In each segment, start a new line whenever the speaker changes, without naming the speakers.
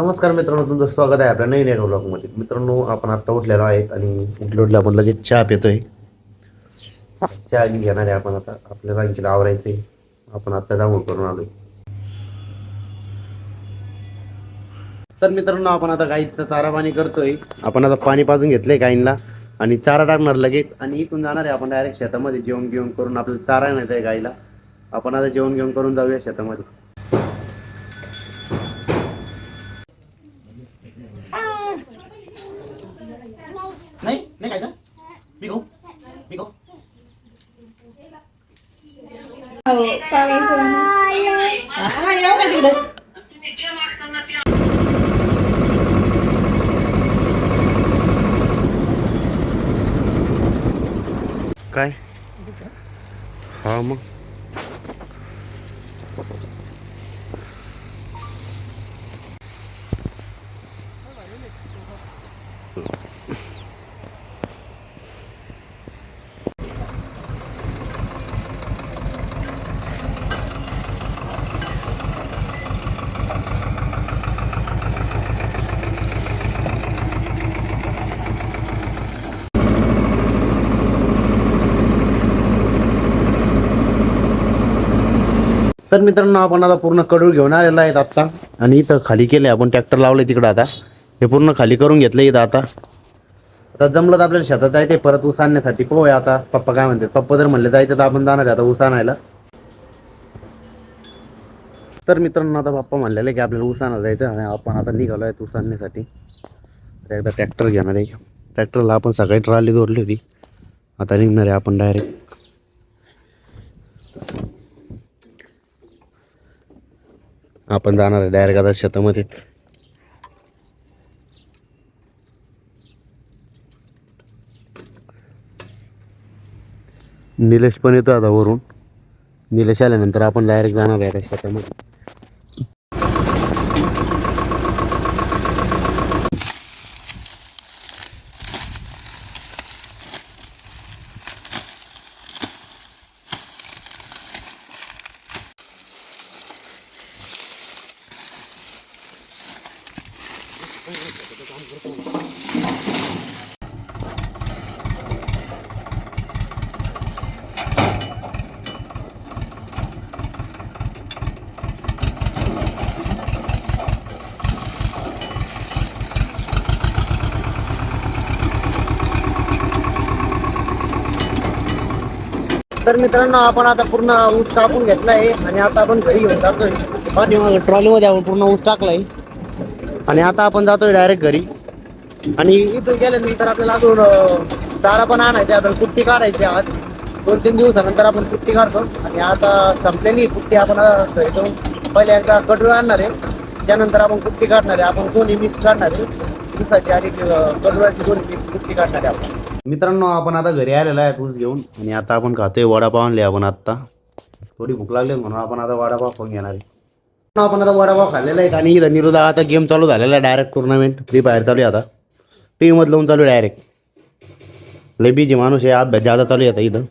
नमस्कार मित्रांनो तुमचं स्वागत आहे आपल्या नवीन एका ब्लॉगमध्ये मित्रांनो आपण आत्ता उठलेलो आहेत आणि उठल्या आपण लगेच चहा पितोय. चहा घेणार आहे आपण आता. आपल्या रांकीला आवरायचंय. आपण आत्ता जाऊन करून आलोय. तर मित्रांनो आपण आता गाईचं चारा पाणी करतोय. आपण आता पाणी पाजून घेतलंय गाईंना आणि चारा टाकणार लगेच. आणि इथून जाणार आहे आपण डायरेक्ट शेतामध्ये जेवण घेऊन करून आपल्याला चारा नाही आहे गाईला. आपण आता जेवण घेऊन करून जाऊया शेतामध्ये.
हो पागायचं हा येऊ ना तिकडे
काय हा मग तर मित्रांनो आपण आता पूर्ण कडूळ घेऊन आलेला आहेत आता आणि इथं खाली केले आपण ट्रॅक्टर लावले तिकडं आता. हे पूर्ण खाली करून घेतलं इथं आता. आता जमलं तर आपल्याला शेतात जायचं परत ऊस आणण्यासाठी पोहूया आता. पप्पा काय म्हणते पप्पा जर म्हणले जायचं तर आपण जाणार आहे आता ऊस आणायला. तर मित्रांनो आता पप्पा म्हणलेले की आपल्याला ऊस आणायला जायचं आणि आपण आता निघालो आहे ऊस आणण्यासाठी. तर एकदा ट्रॅक्टर घेणार आहे. ट्रॅक्टरला आपण सकाळी ट्राली जोडली होती. आता निघणार आहे आपण डायरेक्ट आपण जाणार आहे डायरेक्ट आता शेतामध्ये. निलेश पण येतो आता वरून. निलेश आल्यानंतर आपण डायरेक्ट जाणार आहे आता शेतामध्ये. तर मित्रांनो आपण आता पूर्ण ऊस टाकून घेतलाय आणि आता आपण घरी घेऊन जातोय पाठीमागे ट्रॉलीमध्ये आपण पूर्ण ऊस टाकलाय. आणि आता आपण जातोय डायरेक्ट घरी. आणि इथून गेल्यानंतर आपल्याला अजून चारा पण आणायचा आपण कुट्टी काढायची आज. दोन तीन दिवसानंतर आपण कुट्टी काढतो. आणि आता संपलेली कुट्टी आपण घरी जाऊन पहिले एकदा कडू आणणार आहे. त्यानंतर आपण कुट्टी काढणार आहे. आपण दोन्ही मिक्स काढणार आहे. ऊसाची आणि कडुळाची दोन्ही मिक्स पुट्टी काढणार आहे आपण. मित्रांनो आपण आता घरी आलेला आहे ऊस घेऊन. आणि आता आपण खातोय वडापाव आणले आपण आत्ता. थोडी भूक लागली म्हणून आपण आता वडापाव खाऊन घेणार आहे. आपण आता वडापाव खाल्लेला आहे आणि इथं निरुदा आता गेम चालू झालेला आहे डायरेक्ट टुर्नामेंट फ्री फायर चालू आहे आता. टी व्हीमध्ये लावून चालू आहे डायरेक्ट लय बीजी माणूस आहे अभ्यास जादा चालू आहे आता इथं.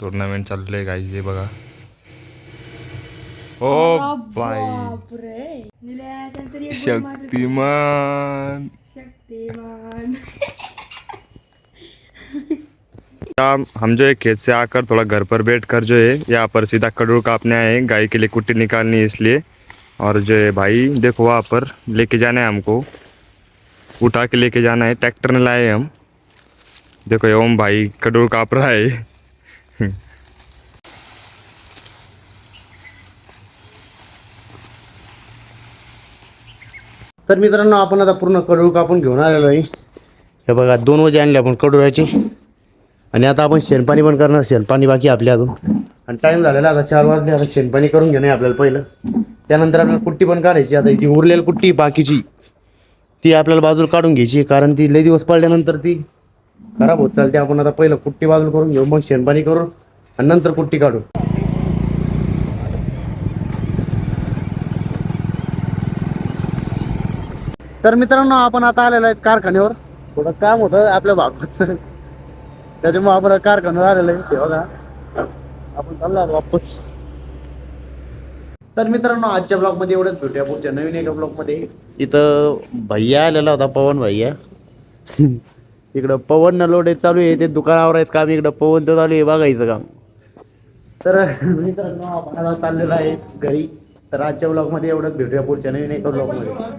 टुर्नामेंट चालू आहे गाईज हे बघा. ओ
मारली.
शक्तिमान
शक्तिमान
हम जो है खेत से आकर थोड़ा घर पर बैठ कर जो है यहाँ पर सीधा कड़ू काटने आए हैं गाय के लिए कुट्टी निकालनी है इसलिए। और जो है भाई देखो वहाँ पर लेके जाना है हमको। उठा के लेके जाना है ट्रैक्टर में लाए हम। देखो ओम भाई कड़ू काप रहा है।
तर मित्रांनो आपण आता पूर्ण कडूळ कापून घेऊन आलेलो आहे. हे बघा दोन वजे आणले आपण कडुळाचे आणि आता आपण शेणपाणी पण करणार शेणपाणी बाकी आपल्या अजून. आणि टाईम झालेला आता चार वाजले आता शेणपाणी करून घेणे आपल्याला पहिलं. त्यानंतर आपल्याला कुट्टी पण काढायची आता ती उरलेली कुट्टी बाकीची. ती आपल्याला बाजूला काढून घ्यायची कारण ती लई दिवस पडल्यानंतर ती खराब होत चालते. आपण आता पहिलं कुट्टी बाजूला करून घेऊ मग शेणपाणी करू आणि नंतर कुट्टी काढू. तर मित्रांनो आपण आता आलेलो आहेत कारखान्यावर. थोडं काम होतं आपल्या भागवत त्याच्यामुळे आपण कारखान्यावर आलेलो आहे. ते बघा. आपण चाललो आहोत वापस. तर मित्रांनो आजच्या ब्लॉगमध्ये एवढंच. भेटूया पुढच्या नवीन एका ब्लॉगमध्ये इथं भैया आलेला होता पवन भैया. इकडं पवन नलोडे चालू आहे. ते दुकान आवरायचं काम इकडं पवनचं चालू आहे. बघायचं काम. तर मित्रांनो आपण आता चाललेलो आहे घरी. तर आजच्या ब्लॉगमध्ये एवढंच. भेटूया पुढच्या नवीन एका ब्लॉगमध्ये